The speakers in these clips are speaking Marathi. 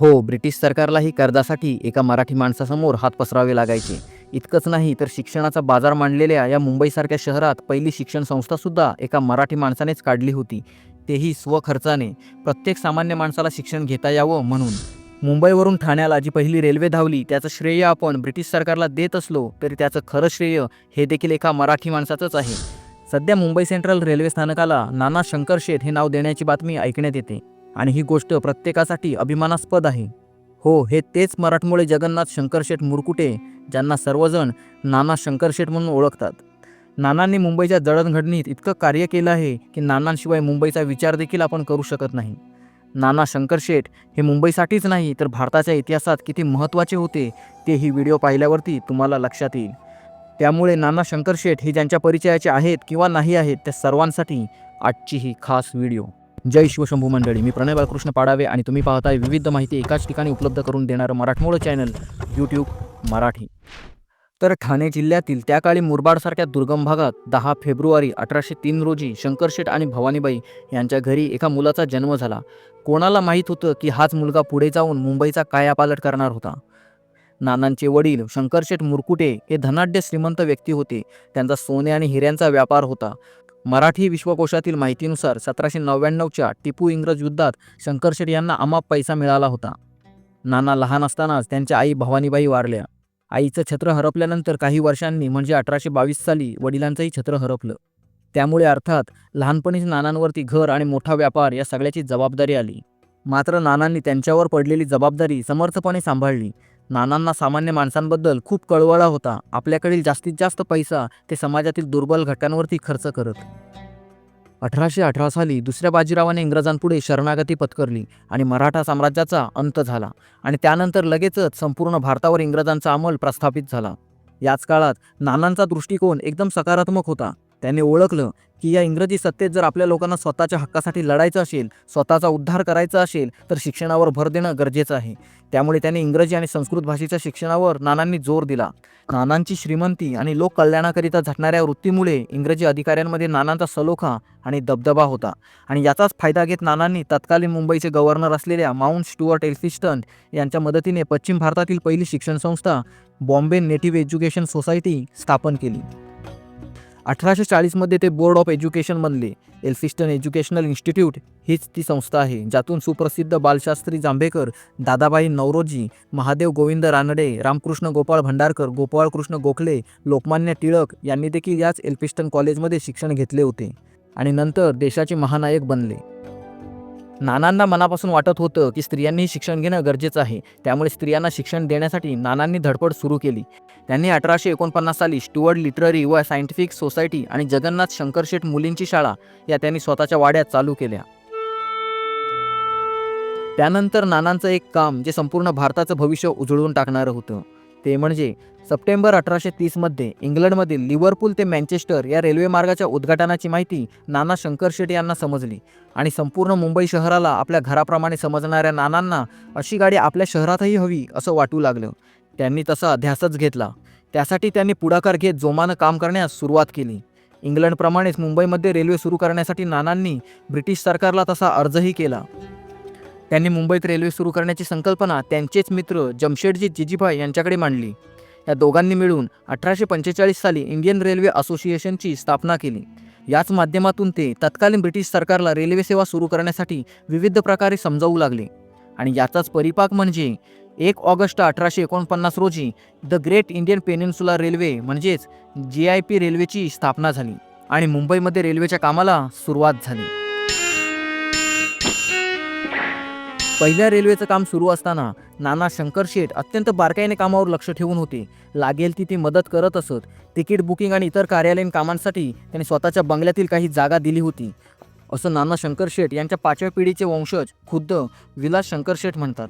हो ब्रिटिश सरकारलाही कर्जासाठी एका मराठी माणसासमोर हात पसरावे लागायचे. इतकंच नाही तर शिक्षणाचा बाजार मांडलेल्या या मुंबईसारख्या शहरात पहिली शिक्षण संस्थासुद्धा एका मराठी माणसानेच काढली होती. तेही स्वखर्चाने. प्रत्येक सामान्य माणसाला शिक्षण घेता यावं म्हणून. मुंबईवरून ठाण्याला जी पहिली रेल्वे धावली त्याचं श्रेय आपण ब्रिटिश सरकारला देत असलो तरी त्याचं खरं श्रेय हे देखील एका मराठी माणसाचंच आहे. सध्या मुंबई सेंट्रल रेल्वे स्थानकाला नाना शंकर शेठ हे नाव देण्याची बातमी ऐकण्यात येते. आणि ही गोष्ट प्रत्येकासाठी अभिमानास्पद आहे. हो हे तेच मराठमोळे जगन्नाथ शंकरशेठ मुरकुटे ज्यांना सर्वजण नाना शंकरशेठ म्हणून ओळखतात. नानांनी मुंबईच्या जडणघडणीत इतकं कार्य केलं आहे की नानांशिवाय मुंबईचा विचार देखील आपण करू शकत नाही. नाना शंकरशेठ हे मुंबईसाठीच नाही तर भारताच्या इतिहासात किती महत्त्वाचे होते ते ही व्हिडिओ पाहिल्यावरती तुम्हाला लक्षात येईल. त्यामुळे नाना शंकरशेठ हे ज्यांच्या परिचयाचे आहेत किंवा नाही आहेत त्या सर्वांसाठी आजची ही खास व्हिडिओ. जय शिवशंभू मंडळी. मी प्रणय बालकृष्ण पाडावे आणि तुम्ही पाहताय विविध माहिती एकाच ठिकाणी उपलब्ध करून देणारं मराठमोळं चॅनल यूट्यूब मराठी. तर ठाणे जिल्ह्यातील त्या काळी मुरबाडसारख्या दुर्गम भागात दहा फेब्रुवारी अठराशे तीन रोजी शंकरशेठ आणि भवानीबाई यांच्या घरी एका मुलाचा जन्म झाला. कोणाला माहीत होतं की हाच मुलगा पुढे जाऊन मुंबईचा कायापालट करणार होता? नानांचे वडील शंकरशेठ मुरकुटे हे धनाढ्य श्रीमंत व्यक्ती होते. त्यांचा सोने आणि हिऱ्यांचा व्यापार होता. मराठी विश्वकोशातील माहितीनुसार सतराशे नव्याण्णवच्या टिपू इंग्रज युद्धात शंकरशेठ यांना अमाप पैसा मिळाला होता. नाना लहान असतानाच त्यांच्या आई भवानीबाई वारल्या. आईचं छत्र हरपल्यानंतर काही वर्षांनी म्हणजे अठराशे बावीस साली वडिलांचंही छत्र हरपलं. त्यामुळे अर्थात लहानपणीच नानांवरती घर आणि मोठा व्यापार या सगळ्याची जबाबदारी आली. मात्र नानांनी त्यांच्यावर पडलेली जबाबदारी समर्थपणे सांभाळली. नानांना सामान्य माणसांबद्दल खूप कळवळा होता. आपल्याकडील जास्तीत जास्त पैसा ते समाजातील दुर्बल घटकांवरती खर्च करत. अठराशे अठरा साली दुसऱ्या बाजीरावाने इंग्रजांपुढे शरणागती पत्करली आणि मराठा साम्राज्याचा अंत झाला आणि त्यानंतर लगेचच संपूर्ण भारतावर इंग्रजांचा अंमल प्रस्थापित झाला. याच काळात नानांचा दृष्टिकोन एकदम सकारात्मक होता. त्यांनी ओळखलं की या इंग्रजी सत्तेत जर आपल्या लोकांना स्वतःच्या हक्कासाठी लढायचं असेल स्वतःचा उद्धार करायचा असेल तर शिक्षणावर भर देणं गरजेचं आहे. त्यामुळे त्यांनी इंग्रजी आणि संस्कृत भाषेच्या शिक्षणावर नानांनी जोर दिला. नानांची श्रीमंती आणि लोककल्याणाकरिता झटणाऱ्या वृत्तीमुळे इंग्रजी अधिकाऱ्यांमध्ये नानांचा सलोखा आणि दबदबा होता. आणि याचाच फायदा घेत नानांनी तत्कालीन मुंबईचे गव्हर्नर असलेल्या माउंट स्टुअर्ट एल्फिस्टन यांच्या मदतीने पश्चिम भारतातील पहिली शिक्षण संस्था बॉम्बे नेटिव्ह एज्युकेशन सोसायटी स्थापन केली. अठराशे चाळीसमध्ये ते बोर्ड ऑफ एज्युकेशन बनले. एल्फिस्टन एज्युकेशनल इन्स्टिट्यूट हीच ती संस्था आहे ज्यातून सुप्रसिद्ध बालशास्त्री जांभेकर दादाबाई नवरोजी महादेव गोविंद रानडे रामकृष्ण गोपाळ भंडारकर गोपाळकृष्ण गोखले लोकमान्य टिळक यांनी देखील याच एल्फिस्टन कॉलेजमध्ये शिक्षण घेतले होते आणि नंतर देशाचे महानायक बनले. नानांना मनापासून वाटत होतं की स्त्रियांनीही शिक्षण घेणं गरजेचं आहे. त्यामुळे स्त्रियांना शिक्षण देण्यासाठी नानांनी धडपड सुरू केली. त्यांनी अठराशे एकोणपन्नास साली स्टुअर्ड लिटररी व सायंटिफिक सोसायटी आणि जगन्नाथ शंकरशेठ मुलींची शाळा या त्यांनी स्वतःच्या वाड्यात चालू केल्या. त्यानंतर नानांचं एक काम जे संपूर्ण भारताचं भविष्य उजळून टाकणारं होतं. ते म्हणजे सप्टेंबर अठराशे तीसमध्ये इंग्लंडमधील लिव्हरपूल ते मँचेस्टर या रेल्वे मार्गाच्या उद्घाटनाची माहिती नाना शंकर शेट्टी यांना समजली. आणि संपूर्ण मुंबई शहराला आपल्या घराप्रमाणे समजणाऱ्या नानांना अशी गाडी आपल्या शहरातही हवी असं वाटू लागलं. त्यांनी तसा अध्यासच घेतला. त्यासाठी त्यांनी पुढाकार घेत जोमानं काम करण्यास सुरुवात केली. इंग्लंडप्रमाणेच मुंबईमध्ये रेल्वे सुरू करण्यासाठी नानांनी ब्रिटिश सरकारला तसा अर्जही केला. त्यांनी मुंबईत रेल्वे सुरू करण्याची संकल्पना त्यांचेच मित्र जमशेदजी जिजीभाई यांच्याकडे मांडली. या दोघांनी मिळून अठराशे पंचेचाळीस साली इंडियन रेल्वे असोसिएशनची स्थापना केली. याच माध्यमातून ते तत्कालीन ब्रिटिश सरकारला रेल्वे सेवा सुरू करण्यासाठी विविध प्रकारे समजावू लागले. आणि याचाच परिपाक म्हणजे एक ऑगस्ट अठराशे एकोणपन्नास रोजी the great Indian peninsula railway म्हणजेच जी आय पी रेल्वेची स्थापना झाली आणि मुंबईमध्ये रेल्वेच्या कामाला सुरुवात झाली. पहिल्या रेल्वेचं काम सुरू असताना नाना शंकरशेठ अत्यंत बारकाईने कामावर लक्ष ठेवून होते. लागेल ती ती मदत करत असत. तिकीट बुकिंग आणि इतर कार्यालयीन कामांसाठी त्यांनी स्वतःच्या बंगल्यातील काही जागा दिली होती. असं नाना शंकरशेठ यांच्या पाचव्या पिढीचे वंशज खुद्द विलास शंकरशेठ म्हणतात.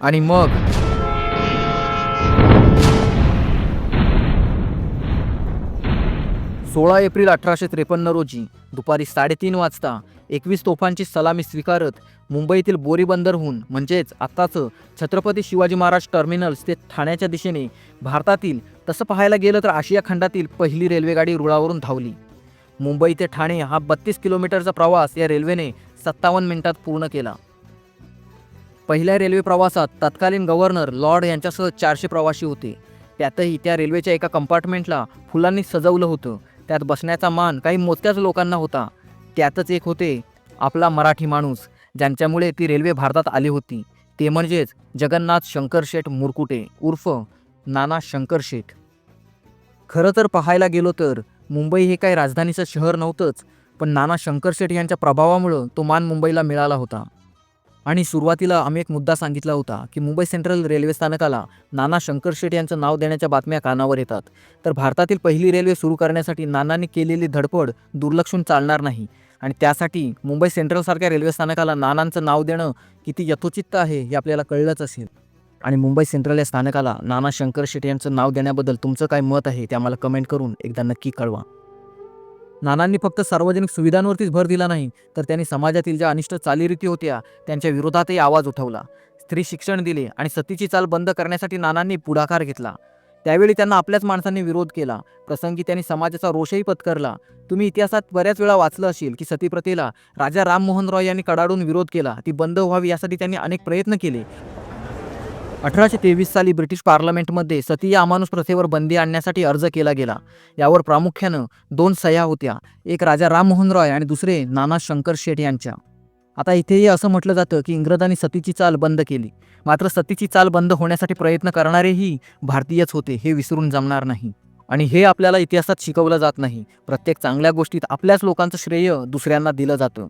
आणि मग सोळा एप्रिल अठराशे त्रेपन्न रोजी दुपारी साडेतीन वाजता एकवीस तोफांची सलामी स्वीकारत मुंबईतील बोरी बंदरहून म्हणजेच आत्ताचं छत्रपती शिवाजी महाराज टर्मिनल्स ते ठाण्याच्या दिशेने भारतातील तसं पाहायला गेलं तर आशिया खंडातील पहिली रेल्वेगाडी रुळावरून धावली. मुंबई ते ठाणे हा बत्तीस किलोमीटरचा प्रवास या रेल्वेने सत्तावन्न मिनिटात पूर्ण केला. पहिल्या रेल्वे प्रवासात तत्कालीन गव्हर्नर लॉर्ड यांच्यासह चारशे प्रवासी होते. त्यातही त्या रेल्वेच्या एका कंपार्टमेंटला फुलांनी सजवलं होतं. त्यात बसण्याचा मान काही मोजक्याच लोकांना होता. त्यातच एक होते आपला मराठी माणूस ज्यांच्यामुळे ती रेल्वे भारतात आली होती. ते म्हणजेच जगन्नाथ शंकरशेठ मुरकुटे उर्फ नाना शंकरशेठ खरं तर पाहायला गेलो तर मुंबई हे काही राजधानीचं शहर नव्हतंच पण नाना शंकरशेठ यांच्या प्रभावामुळं तो मान मुंबईला मिळाला होता. आणि सुरुवातीला आम्ही एक मुद्दा सांगितला होता की मुंबई सेंट्रल रेल्वे स्थानकाला नाना शंकर शेट यांचं नाव देण्याच्या बातम्या कानावर येतात. तर भारतातील पहिली रेल्वे सुरू करण्यासाठी नानांनी केलेली धडपड दुर्लक्षून चालणार नाही. आणि त्यासाठी मुंबई सेंट्रलसारख्या रेल्वे स्थानकाला नानांचं नाव देणं किती यथोचित आहे हे आपल्याला कळलंच असेल. आणि मुंबई सेंट्रल या स्थानकाला नाना शंकर शेट यांचं नाव देण्याबद्दल तुमचं काय मत आहे ते आम्हाला कमेंट करून एकदा नक्की कळवा. नानांनी फक्त सार्वजनिक सुविधांवरतीच भर दिला नाही तर त्यांनी समाजातील ज्या अनिष्ट चालीरीती होत्या त्यांच्या विरोधातही आवाज उठवला. स्त्री शिक्षण दिले आणि सतीची चाल बंद करण्यासाठी नानांनी पुढाकार घेतला. त्यावेळी त्यांना आपल्याच माणसांनी विरोध केला. प्रसंगी त्यांनी समाजाचा रोषही पत्करला. तुम्ही इतिहासात बऱ्याच वेळा वाचलं असेल की सतीप्रथेला राजा राममोहन रॉय यांनी कडाडून विरोध केला. ती बंद व्हावी यासाठी त्यांनी अनेक प्रयत्न केले. अठराशे तेवीस साली ब्रिटिश पार्लमेंटमध्ये सती या अमानुष प्रथेवर बंदी आणण्यासाठी अर्ज केला गेला. यावर प्रामुख्यानं दोन सह्या होत्या. एक राजा राममोहन रॉय आणि दुसरे नाना शंकर शेठ यांच्या. आता इथेही असं म्हटलं जातं की इंग्रजांनी सतीची चाल बंद केली. मात्र सतीची चाल बंद होण्यासाठी प्रयत्न करणारेही भारतीयच होते हे विसरून जमणार नाही. आणि हे आपल्याला इतिहासात शिकवलं जात नाही. प्रत्येक चांगल्या गोष्टीत आपल्याच लोकांचं श्रेय दुसऱ्यांना दिलं जातं.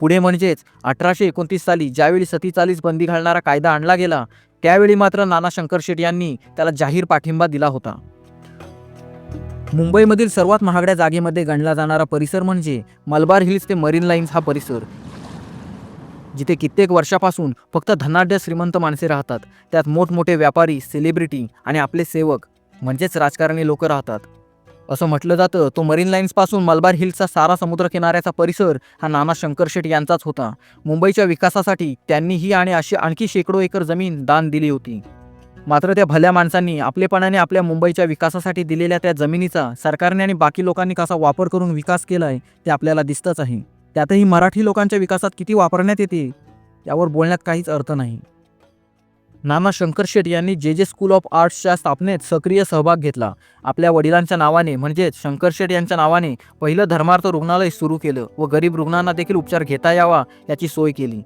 पुढे म्हणजेच अठराशे एकोणतीस साली ज्यावेळी सती चालीस बंदी घालणारा कायदा आणला गेला त्यावेळी मात्र नाना शंकर शेट यांनी त्याला जाहीर पाठिंबा दिला होता. मुंबईमधील सर्वात महागड्या जागेमध्ये गणला जाणारा परिसर म्हणजे मलबार हिल्स ते मरीन लाईन्स हा परिसर. जिथे कित्येक वर्षापासून फक्त धनाढ्य श्रीमंत माणसे राहतात. त्यात मोठमोठे व्यापारी सेलिब्रिटी आणि आपले सेवक म्हणजेच राजकारणी लोक राहतात. असं म्हटलं जातं तो मरीन लाईन्सपासून मलबार हिल्सचा सारा समुद्र किनाऱ्याचा परिसर हा नाना शंकर शेट यांचाच होता. मुंबईच्या विकासासाठी त्यांनी ही आणि अशी आणखी शेकडो एकर जमीन दान दिली होती. मात्र त्या भल्या माणसांनी आपलेपणाने आपल्या मुंबईच्या विकासासाठी दिलेल्या त्या जमिनीचा सरकारने आणि बाकी लोकांनी कसा वापर करून विकास केला आहे ते आपल्याला दिसतंच आहे. त्यातही मराठी लोकांच्या विकासात किती वापरण्यात येते यावर बोलण्यात काहीच अर्थ नाही. नाना शंकर शेट यांनी जे जे स्कूल ऑफ आर्ट्सच्या स्थापनेत सक्रिय सहभाग घेतला आपल्या वडिलांच्या नावाने म्हणजेच शंकर शेट यांच्या नावाने पहिलं धर्मार्थ रुग्णालय सुरू केलं व गरीब रुग्णांना देखील उपचार घेता यावा याची सोय केली.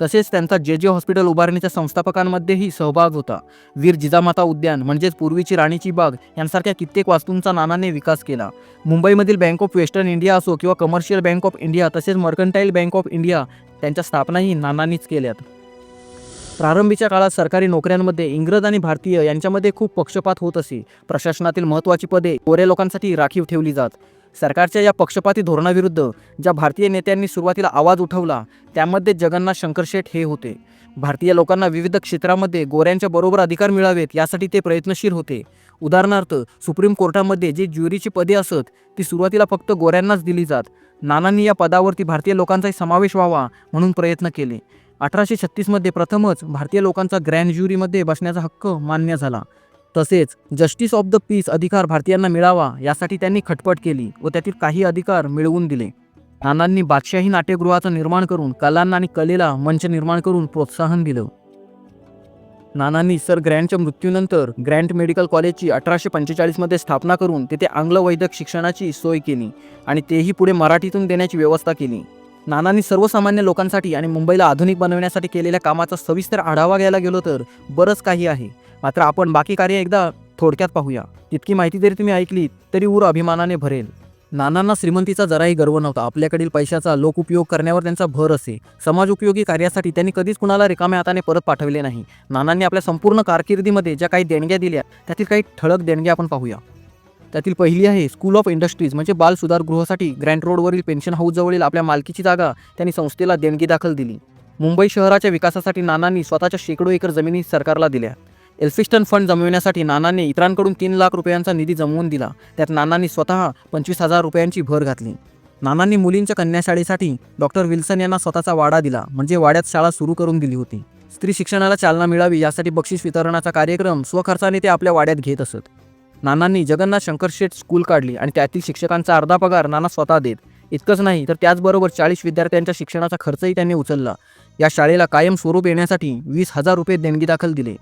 तसेच त्यांचा जे जे हॉस्पिटल उभारणीच्या संस्थापकांमध्येही सहभाग होता. वीर जिजामाता उद्यान म्हणजेच पूर्वीची राणीची बाग यांसारख्या कित्येक वास्तूंचा नानाने विकास केला. मुंबईमधील बँक ऑफ वेस्टर्न इंडिया असो किंवा कमर्शियल बँक ऑफ इंडिया तसेच मर्कंटाईल बँक ऑफ इंडिया त्यांच्या स्थापनाही नानांनीच केल्यात. प्रारंभीच्या काळात सरकारी नोकऱ्यांमध्ये इंग्रज आणि भारतीय यांच्यामध्ये खूप पक्षपात होत असे. प्रशासनातील महत्त्वाची पदे गोऱ्या लोकांसाठी राखीव ठेवली जात. सरकारच्या या पक्षपाती धोरणाविरुद्ध ज्या भारतीय नेत्यांनी सुरुवातीला आवाज उठवला त्यामध्ये जगन्नाथ शंकरशेठ हे होते. भारतीय लोकांना विविध क्षेत्रामध्ये गोऱ्यांच्या बरोबर अधिकार मिळावेत यासाठी ते प्रयत्नशील होते. उदाहरणार्थ सुप्रीम कोर्टामध्ये जी ज्युरीची पदे असत ती सुरुवातीला फक्त गोऱ्यांनाच दिली जात. नानांनी या पदावरती भारतीय लोकांचाही समावेश व्हावा म्हणून प्रयत्न केले. अठराशे छत्तीसमध्ये प्रथमच भारतीय लोकांचा ग्रँड ज्युरीमध्ये बसण्याचा हक्क मान्य झाला. तसेच जस्टिस ऑफ द पीस अधिकार भारतीयांना मिळावा यासाठी त्यांनी खटपट केली व त्यातील काही अधिकार मिळवून दिले. नानांनी बादशाही नाट्यगृहाचं निर्माण करून कलांना आणि कलेला मंच निर्माण करून प्रोत्साहन दिलं. नानांनी सर ग्रँडच्या मृत्यूनंतर ग्रँड मेडिकल कॉलेजची अठराशे पंचेचाळीसमध्ये स्थापना करून तेथे आंग्ल वैद्यक शिक्षणाची सोय केली आणि तेही पुढे मराठीतून देण्याची व्यवस्था केली. नानांनी सर्वसामान्य लोकांसाठी आणि मुंबईला आधुनिक बनवण्यासाठी केलेल्या कामाचा सविस्तर आढावा घ्यायला गेलो तर बरंच काही आहे. मात्र आपण बाकी कार्य एकदा थोडक्यात पाहूया. तितकी माहिती जरी तुम्ही ऐकली तरी ऊर अभिमानाने भरेल. नानांना श्रीमंतीचा जराही गर्व नव्हता. आपल्याकडील पैशाचा लोकउपयोग करण्यावर त्यांचा भर असे. समाज उपयोगी कार्यासाठी त्यांनी कधीच कुणाला रिकाम्या हाताने परत पाठवले नाही. नानांनी आपल्या संपूर्ण कारकिर्दीमध्ये ज्या काही देणग्या दिल्या त्यातील काही ठळक देणग्या आपण पाहूया. त्यातील पहिली आहे स्कूल ऑफ इंडस्ट्रीज म्हणजे बाल सुधारगृहासाठी ग्रँड रोडवरील पेन्शन हाऊसजवळील आपल्या मालकीची जागा त्यांनी संस्थेला देणगी दाखल दिली. मुंबई शहराच्या विकासासाठी नानांनी स्वतःच्या शेकडो एकर जमिनी सरकारला दिल्या. एल्फिस्टन फंड जमविण्यासाठी नानांनी इतरांकडून तीन लाख रुपयांचा निधी जमवून दिला. त्यात नानांनी स्वतः पंचवीस हजार रुपयांची भर घातली. नानांनी मुलींच्या कन्याशाळेसाठी डॉक्टर विल्सन यांना स्वतःचा वाडा दिला म्हणजे वाड्यात शाळा सुरू करून दिली होती. स्त्री शिक्षणाला चालना मिळावी यासाठी बक्षीस वितरणाचा कार्यक्रम स्वखर्चाने ते आपल्या वाड्यात घेत असत. नानांनी जगन्नाथ शंकरशेठ स्कूल काढली आणि त्यातील शिक्षकांचा अर्धा पगार नाना स्वतः देत. इतकंच नाही तर त्याचबरोबर चाळीस विद्यार्थ्यांच्या शिक्षणाचा खर्चही त्यांनी उचलला. या शाळेला कायम स्वरूप येण्यासाठी वीस हजार रुपये देणगी दाखल दिले.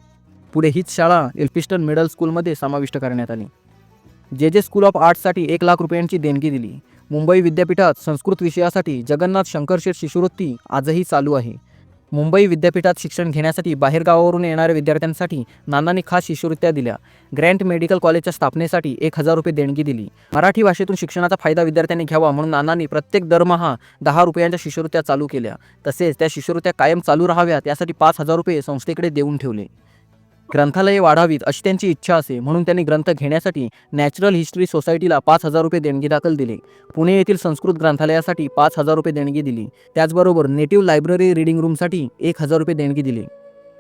पुढे हीच शाळा एल्फिस्टन मिडल स्कूलमध्ये समाविष्ट करण्यात आली. जे जे स्कूल ऑफ आर्ट्ससाठी एक लाख रुपयांची देणगी दिली. मुंबई विद्यापीठात संस्कृत विषयासाठी जगन्नाथ शंकरशेठ शिष्यवृत्ती आजही चालू आहे. मुंबई विद्यापीठात शिक्षण घेण्यासाठी बाहेरगावावरून येणाऱ्या विद्यार्थ्यांसाठी नानांनी खास शिष्यवृत्त्या दिल्या. ग्रँट मेडिकल कॉलेजच्या स्थापनेसाठी एक हजार रुपये देणगी दिली. मराठी भाषेतून शिक्षणाचा फायदा विद्यार्थ्यांनी घ्यावा म्हणून नानांनी प्रत्येक दरमहा दहा रुपयांच्या शिष्यवृत्त्या चालू केल्या. तसेच त्या शिष्यवृत्त्या कायम चालू राहाव्यात यासाठी पाच हजार रुपये संस्थेकडे देऊन ठेवले. ग्रंथालये वाढावीत अशी त्यांची इच्छा असे म्हणून त्यांनी ग्रंथ घेण्यासाठी नॅचरल हिस्ट्री सोसायटीला पाच हजार रुपये देणगी दाखल दिले. पुणे येथील संस्कृत ग्रंथालयासाठी पाच हजार रुपये देणगी दिली. त्याचबरोबर नेटिव्ह लायब्ररी रिडिंग रूमसाठी एक हजार रुपये देणगी दिली.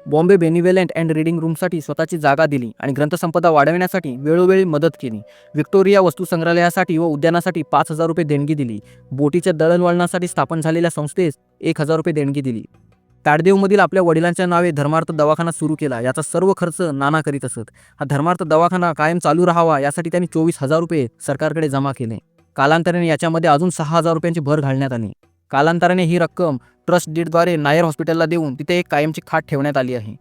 बॉम्बे बेनिवेलंट अँड रिडिंग रूमसाठी स्वतःची जागा दिली आणि ग्रंथसंपदा वाढविण्यासाठी वेळोवेळी मदत केली. व्हिक्टोरिया वस्तू संग्रहालयासाठी व उद्यानासाठी पाच हजार रुपये देणगी दिली. बोटीच्या दळणवळणासाठी स्थापन झालेल्या संस्थेस एक हजार रुपये देणगी दिली. ताडदेवमधील आपल्या वडिलांच्या नावे धर्मार्थ दवाखाना सुरू केला. याचा सर्व खर्च नाना करीत असत. हा धर्मार्थ दवाखाना कायम चालू राहावा यासाठी त्यांनी चोवीस हजार रुपये सरकारकडे जमा केले. कालांतराने याच्यामध्ये अजून सहा हजार रुपयांची भर घालण्यात आली. कालांतराने ही रक्कम ट्रस्ट डीडद्वारे नायर हॉस्पिटलला देऊन तिथे एक कायमची खाट ठेवण्यात आली आहे.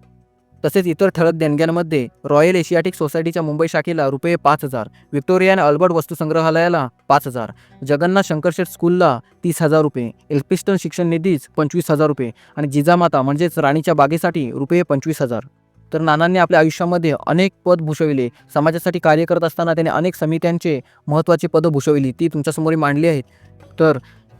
तसेच इतर ठळक देणग्यांमध्ये रॉयल एशियाटिक सोसायटीच्या मुंबई शाखेला रुपये पाच हजार व्हिक्टोरिया आणि अल्बर्ट वस्तुसंग्रहालयाला पाच हजार जगन्नाथ शंकरशेठ स्कूलला तीस हजार रुपये एल्फिस्टन शिक्षण निधीच पंचवीस हजार रुपये आणि जिजामाता म्हणजेच राणीच्या बागेसाठी रुपये पंचवीस हजार. तर नानांनी आपल्या आयुष्यामध्ये अनेक पद भूषविले. समाजासाठी कार्य करत असताना त्याने अनेक समित्यांचे महत्त्वाची पदं भूषविली. ती तुमच्यासमोर मांडली आहेत. तर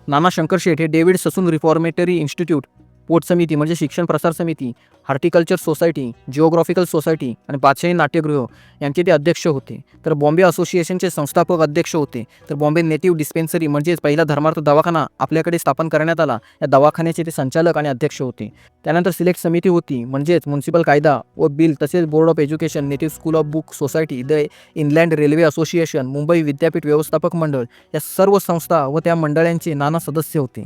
नाना शंकरशेठ हे डेव्हिड ससून रिफॉर्मेटरी इन्स्टिट्यूट पोट समिती म्हणजे शिक्षण प्रसार समिती हॉर्टिकल्चर सोसायटी जिओग्राफिकल सोसायटी आणि पाचशाही नाट्यगृह यांचे ते अध्यक्ष होते. तर बॉम्बे असोसिएशनचे संस्थापक अध्यक्ष होते. तर बॉम्बे नेटिव्ह डिस्पेन्सरी म्हणजेच पहिला धर्मार्थ दवाखाना आपल्याकडे स्थापन करण्यात आला. या दवाखान्याचे ते संचालक आणि अध्यक्ष होते. त्यानंतर सिलेक्ट समिती होती. म्हणजेच म्युन्सिपल कायदा व बिल तसेच board of education native school of book society the inland railway association Mumbai विद्यापीठ व्यवस्थापक मंडळ या सर्व संस्था व त्या मंडळांचे नाना सदस्य होते.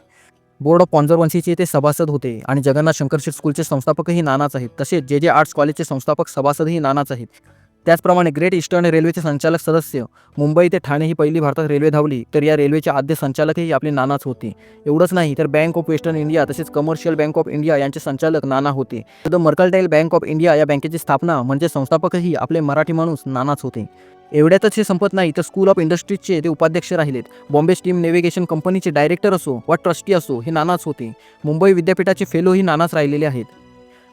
बोर्ड ऑफ कॉन्झर्वन्सीचे ते सभासद होते आणि जगन्नाथ शंकरशेठ स्कूलचे संस्थापकही नानाच आहेत. तसेच जे जे आर्ट्स कॉलेजचे संस्थापक सभासदही नानाच आहेत. त्याचप्रमाणे ग्रेट ईस्टर्न रेल्वेचे संचालक सदस्य मुंबई ते ठाणे ही पहिली भारतात रेल्वे धावली तर या रेल्वेचे आद्य संचालकही आपले नानाच होते. एवढंच नाही तर बँक ऑफ वेस्टर्न इंडिया तसेच कमर्शियल बँक ऑफ इंडिया यांचे संचालक नाना होते. The mercantile bank of India या बँकेची स्थापना म्हणजे संस्थापकही आपले मराठी माणूस नानाच होते. एवढ्यातच हे संपत नाही तर स्कूल ऑफ इंडस्ट्रीजचे ते उपाध्यक्ष राहिलेत. बॉम्बे स्टीम नेव्हिगेशन कंपनीचे डायरेक्टर असो वा ट्रस्टी असो हे नानाच होते. मुंबई विद्यापीठाचे फेलोही नानाच राहिलेले आहेत.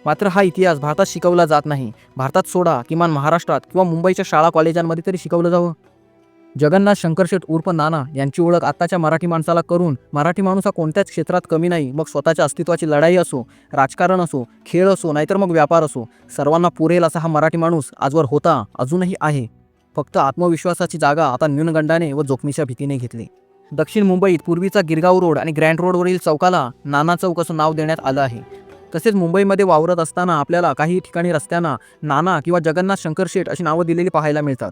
मात्र हा इतिहास भारतात शिकवला जात नाही. भारतात सोडा किमान महाराष्ट्रात किंवा मुंबईच्या शाळा कॉलेजांमध्ये तरी शिकवलं जावं. जगन्नाथ शंकरशेठ उर्फ नाना यांची ओळख आत्ताच्या मराठी माणसाला करून मराठी माणूस हा कोणत्याच क्षेत्रात कमी नाही मग स्वतःच्या अस्तित्वाची लढाई असो राजकारण असो खेळ असो नाहीतर मग व्यापार असो सर्वांना पुरेल असा हा मराठी माणूस आजवर होता अजूनही आहे. फक्त आत्मविश्वासाची जागा आता न्यूनगंडाने व जोखमीच्या भीतीने घेतली. दक्षिण मुंबईत पूर्वीचा गिरगाव रोड आणि ग्रँड रोडवरील चौकाला नाना चौक असं नाव देण्यात आलं आहे. तसेच मुंबईमध्ये वावरत असताना आपल्याला काही ठिकाणी रस्त्यांना नाना किंवा जगन्नाथ शंकरशेठ अशी नावं दिलेली पाहायला मिळतात.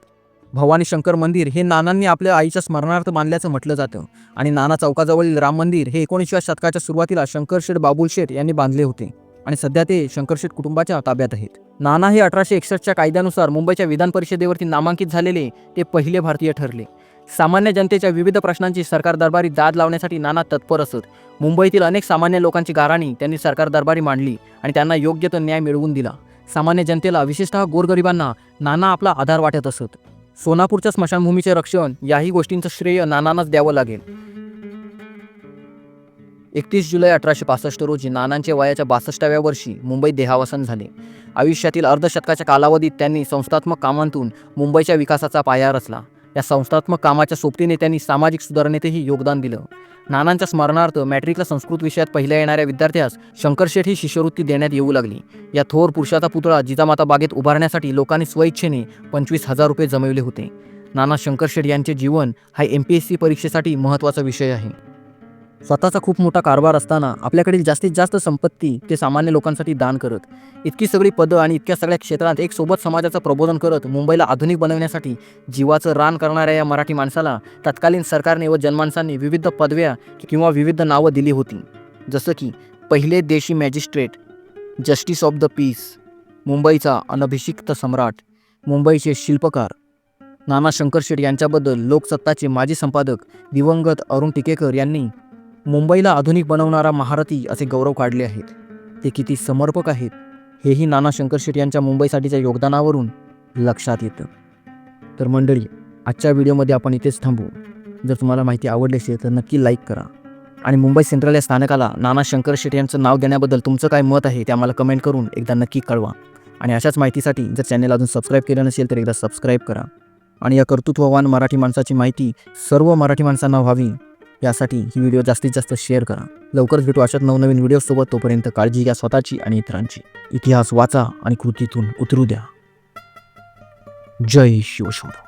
भवानी शंकर मंदिर हे नानांनी आपल्या आईच्या स्मरणार्थ मानल्याचं म्हटलं जातं आणि नाना चौकाजवळील राम मंदिर हे एकोणीसव्या शतकाच्या सुरुवातीला शंकरशेठ बाबुलशेठ यांनी बांधले होते आणि सध्या ते शंकरशेठ कुटुंबाच्या ताब्यात आहेत. नाना हे अठराशे एकसष्टच्या कायद्यानुसार मुंबईच्या विधान परिषदेवरती नामांकित झालेले ते पहिले भारतीय ठरले. सामान्य जनतेच्या विविध प्रश्नांची सरकार दरबारी दाद लावण्यासाठी नाना तत्पर असत. मुंबईतील अनेक सामान्य लोकांची गाराणी त्यांनी सरकार दरबारी मांडली आणि त्यांना योग्य तो न्याय मिळवून दिला. सामान्य जनतेला विशेषतः गोरगरिबांना नाना आपला आधार वाटत असत. सोनापूरच्या स्मशानभूमीचे रक्षण याही गोष्टींचं श्रेय नानांनाच द्यावं लागेल. एकतीस जुलै अठराशे पासष्ट रोजी नानांच्या वयाच्या बासष्टाव्या वर्षी मुंबईत देहावसन झाले. आयुष्यातील अर्धशतकाच्या कालावधीत त्यांनी संस्थात्मक कामांतून मुंबईच्या विकासाचा पाया रचला. या संस्थात्मक कामाच्या सोबतीने त्यांनी सामाजिक सुधारणेतही योगदान दिलं. नानांच्या स्मरणार्थ मॅट्रिकला संस्कृत विषयात पहिल्या येणाऱ्या विद्यार्थ्यास शंकरशेठ ही शिष्यवृत्ती देण्यात येऊ लागली. या थोर पुरुषाचा पुतळा जिजामाता बागेत उभारण्यासाठी लोकांनी स्वइच्छेने पंचवीस हजार रुपये जमवले होते. नाना शंकरशेठ यांचे जीवन हा एम पी एस सी परीक्षेसाठी महत्त्वाचा विषय आहे. स्वतःचा खूप मोठा कारभार असताना आपल्याकडील जास्तीत जास्त संपत्ती ते सामान्य लोकांसाठी दान करत इतकी सगळी पदं आणि इतक्या सगळ्या क्षेत्रात एक सोबत समाजाचं प्रबोधन करत मुंबईला आधुनिक बनवण्यासाठी जीवाचं रान करणाऱ्या या मराठी माणसाला तत्कालीन सरकारने व जनमानसांनी विविध पदव्या किंवा विविध नावं दिली होती. जसं की पहिले देशी magistrate justice of the peace मुंबईचा अनभिषिक्त सम्राट मुंबईचे शिल्पकार नाना शंकरशेठ यांच्याबद्दल लोकसत्ताचे माजी संपादक दिवंगत अरुण टिकेकर यांनी मुंबईला आधुनिक बनवणारा महारथी असे गौरव काढले आहेत. ते किती समर्पक आहेत हेही नाना शंकर शेट यांच्या मुंबईसाठीच्या योगदानावरून लक्षात येतं. तर मंडळी आजच्या व्हिडिओमध्ये आपण इथेच थांबू. जर तुम्हाला माहिती आवडली असेल तर नक्की लाईक करा. आणि मुंबई सेंट्रल या स्थानकाला नाना शंकरशेठ यांचं नाव देण्याबद्दल तुमचं काय मत आहे ते आम्हाला कमेंट करून एकदा नक्की कळवा. आणि अशाच माहितीसाठी जर चॅनल अजून सबस्क्राईब केलं नसेल तर एकदा सबस्क्राईब करा. आणि या कर्तृत्ववान मराठी माणसाची माहिती सर्व मराठी माणसांना व्हावी. यासाठी ही व्हिडिओ जास्तीत जास्त शेअर करा. लवकरच भेटू अशाच नवनवीन व्हिडिओसोबत तोपर्यंत काळजी घ्या स्वतःची आणि इतरांची. इतिहास वाचा आणि कृतीतून उतरू द्या. जय शिवशंभू.